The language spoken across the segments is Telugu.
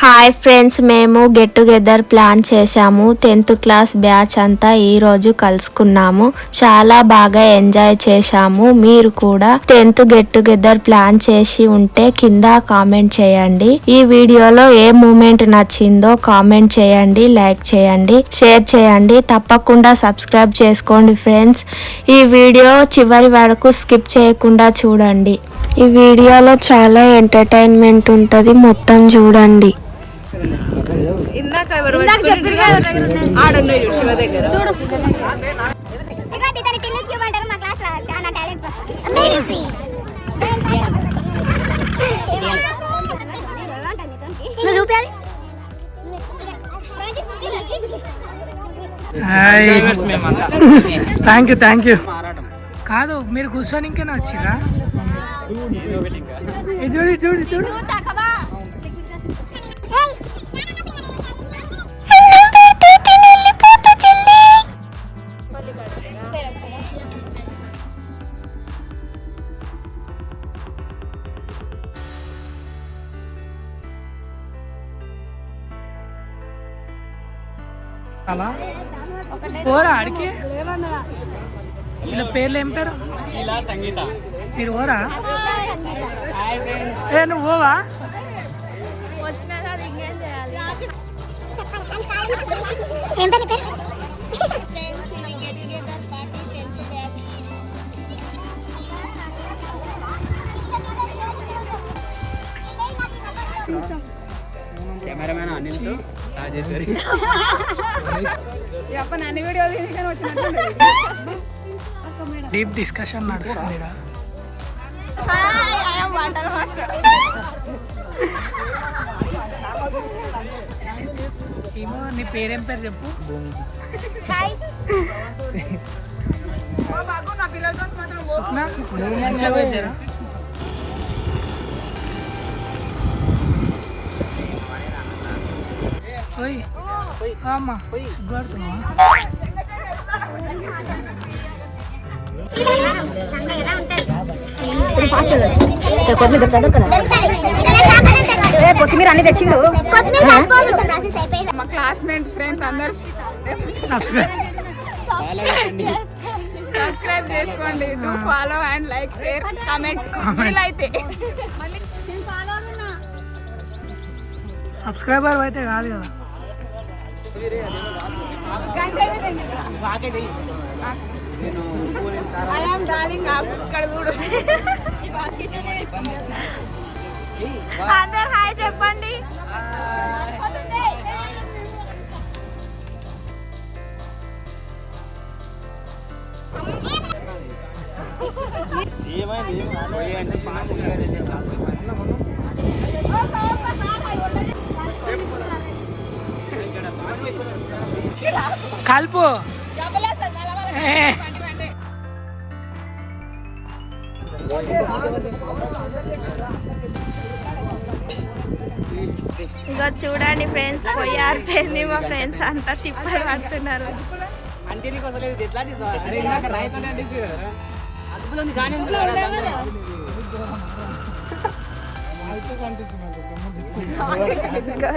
హాయ్ ఫ్రెండ్స్ మేము గెట్ టుగెదర్ ప్లాన్ చేశాము. టెన్త్ క్లాస్ బ్యాచ్ అంతా ఈ రోజు కలుసుకున్నాము. చాలా బాగా ఎంజాయ్ చేశాము. మీరు కూడా టెన్త్ గెట్ టుగెదర్ ప్లాన్ చేసి ఉంటే కింద కామెంట్ చేయండి. ఈ వీడియోలో ఏ మూమెంట్ నచ్చిందో కామెంట్ చేయండి లైక్ చేయండి షేర్ చేయండి. తప్పకుండా సబ్స్క్రైబ్ చేసుకోండి ఫ్రెండ్స్. ఈ వీడియో చివరి వరకు స్కిప్ చేయకుండా చూడండి. ఈ వీడియోలో చాలా ఎంటర్టైన్మెంట్ ఉంటుంది మొత్తం చూడండి. ఇందాక ఎవరు ఆడున్నాయి శివ దగ్గర. థ్యాంక్ యూ థ్యాంక్ యూ కాదు మీరు కూర్చొని ఇంకేనా వచ్చిరా ఇది చూడు ఇది చూడు ఇది చూడు అలా పోరా ఆడికి వీళ్ళ పేర్లు ఏం పేరు? సంగీత. మీరు పోరా? ఏ నువ్వు పోవా? ఏం పేరు కెమెరామెన్ రాజేశ్వరి. అప్ప అన్ని వీడియోలు తీసుకొని వచ్చినట్టు డీప్ డిస్కషన్ నడుస్తుంది ఏమో నీ పేరేం పేరు చెప్పు. స్వప్న మంచిగా వచ్చారా ఓయ్ అమ్మా సిగ్గుపడుతున్నావా కొత్తిమీర అన్ని తెచ్చిండు? మా క్లాస్మేట్ ఫ్రెండ్స్ అందరు సబ్స్క్రైబ్ సబ్స్క్రైబ్ చేసుకోండి. Do follow and like share comment వీలైతే. సబ్స్క్రైబర్ అయితే కాదు కదా. ఐ ఆమ్ డార్లింగ్ ఇక్కడ చూడు. అందరు హాయ్ చెప్పండి. ఇగో చూడండి ఫ్రెండ్స్ పొయ్యి ఆరిపోయింది మా ఫ్రెండ్స్ అంతా తిప్పలు పడుతున్నారు.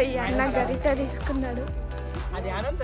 ఈ అన్న గరిట తీసుకున్నాడు. అది ఆనంద్.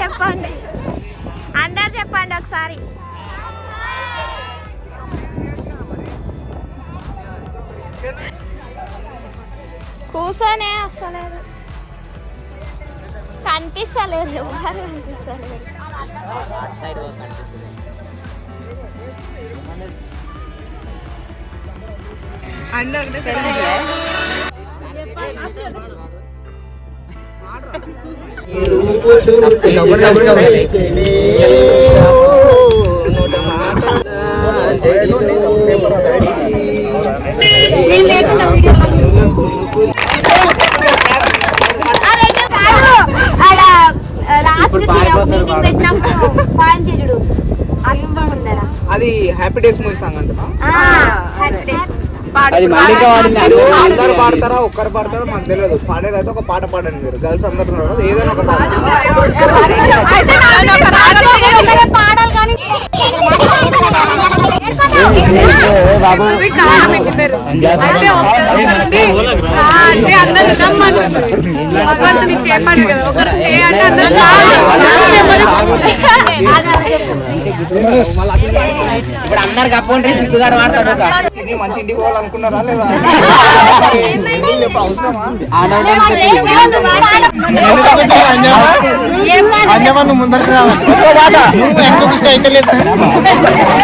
చెప్పండి. అందరు చెప్పండి ఒకసారి. కూర్చొనే వస్తలేదు కనిపిస్తలేరు ఎవరు కనిపిస్తలేరు అందరు అది హ్యాపీ డేస్ మూవీ సాంగ్ అంటున్నా అది మల్లిక అది అందరు పాడతారా? ఒక్కరు పాడతారా? మాకు తెలియదు పాడేదైతే ఒక పాట పాడండి మీరు. గర్ల్స్ అందరు ఉన్నారు. ఏదైనా ఒక పాట. పాడాలి కానీ అంటే అందరూ రమ్మను భగవంతుని చేయమని కదా ఒకరు చేయండి అందరూ ఇప్పుడు అందరు కప్పండి సిద్ధుగాడు వాడతాడు మంచి ఇంటికి పోవాలనుకున్నారా లేదా చెప్పు, అవసరమా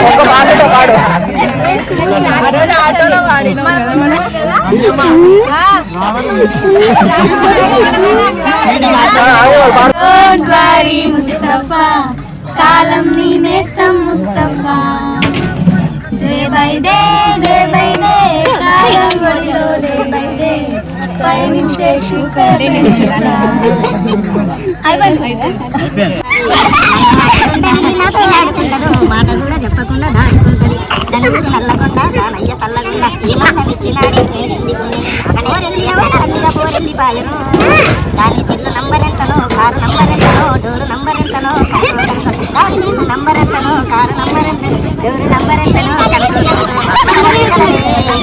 ఒక. పాటతో పాడు డోంట్ వరీ ముస్తఫా కాలం నీ నేస్తం Mustafa. Day by day day by day కాలం ఒడిలో డే బై డే పయనించే శుకర్ మాట కూడా చెప్పకుండా దారుకుంటది నలుగురు నల్లగొండ దానయ్య సల్లగుండ ఏమన్నమిచ్చినాడి పోరెల్లిగా దాని పిల్ల నంబర్ ఎంతనో కారు నంబర్ ఎంతనో డోరు నంబర్ ఎంతనో నంబర్ ఎంతనో కారు నంబర్ ఎంతనో డోరు నంబర్ ఎంతనో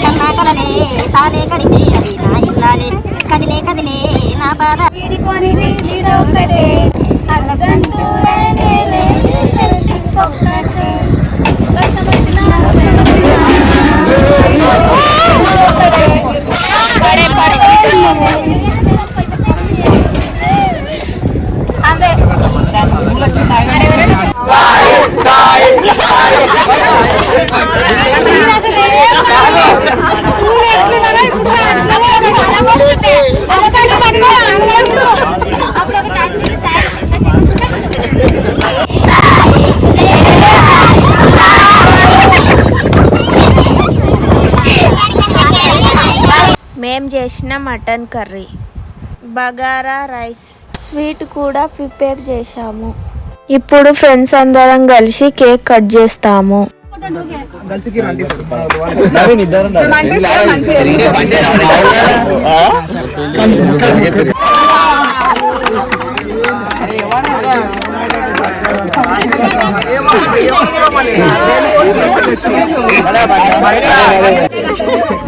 కన్నా కలలే తాలే కడితే అది నా ఇల్లాలే కదిలే కదిలే నా బాధ. విడిపోనిది లేనే లేని ఒక్కటే కష్టమొచ్చినా పడే అదే మేం చేసిన mutton curry bagara rice sweet కూడా ప్రిపేర్ చేశాము. ఇప్పుడు ఫ్రెండ్స్ అందరం కలిసి కేక్ కట్ చేస్తాము.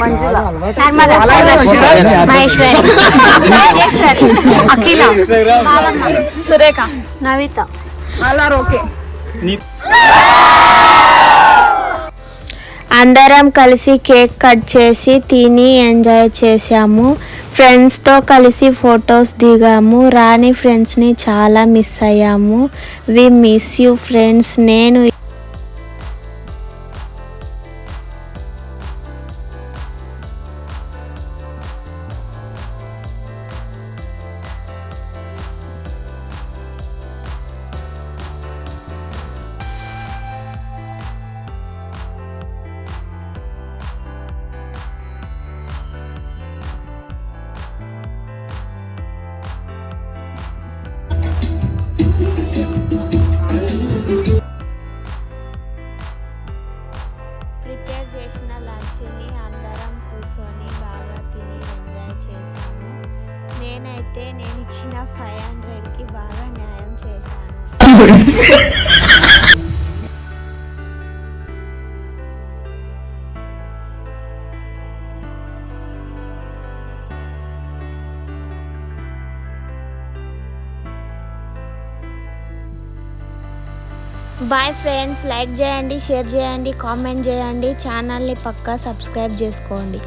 మంజుల. నర్మద మహేశ్వరి. రాజేశ్వరి అఖిల. సురేఖ. నవిత. అలా ఓకే. అందరం కలిసి కేక్ కట్ చేసి తిని ఎంజాయ్ చేసాము ఫ్రెండ్స్తో కలిసి ఫొటోస్ దిగాము. రాని ఫ్రెండ్స్ని చాలా మిస్ అయ్యాము. We miss you friends. నేను చేసిన అందరం కూర్చొని బాగా తిని ఎంజాయ్ చేశాము. నేనైతే నేను ఇచ్చిన ఫైవ్ హండ్రెడ్కి బాగా న్యాయం చేశాను. బాయ్ ఫ్రెండ్స్ లైక్ చేయండి షేర్ చేయండి కామెంట్ చేయండి. ఛానల్ని పక్కా సబ్స్క్రైబ్ చేసుకోండి.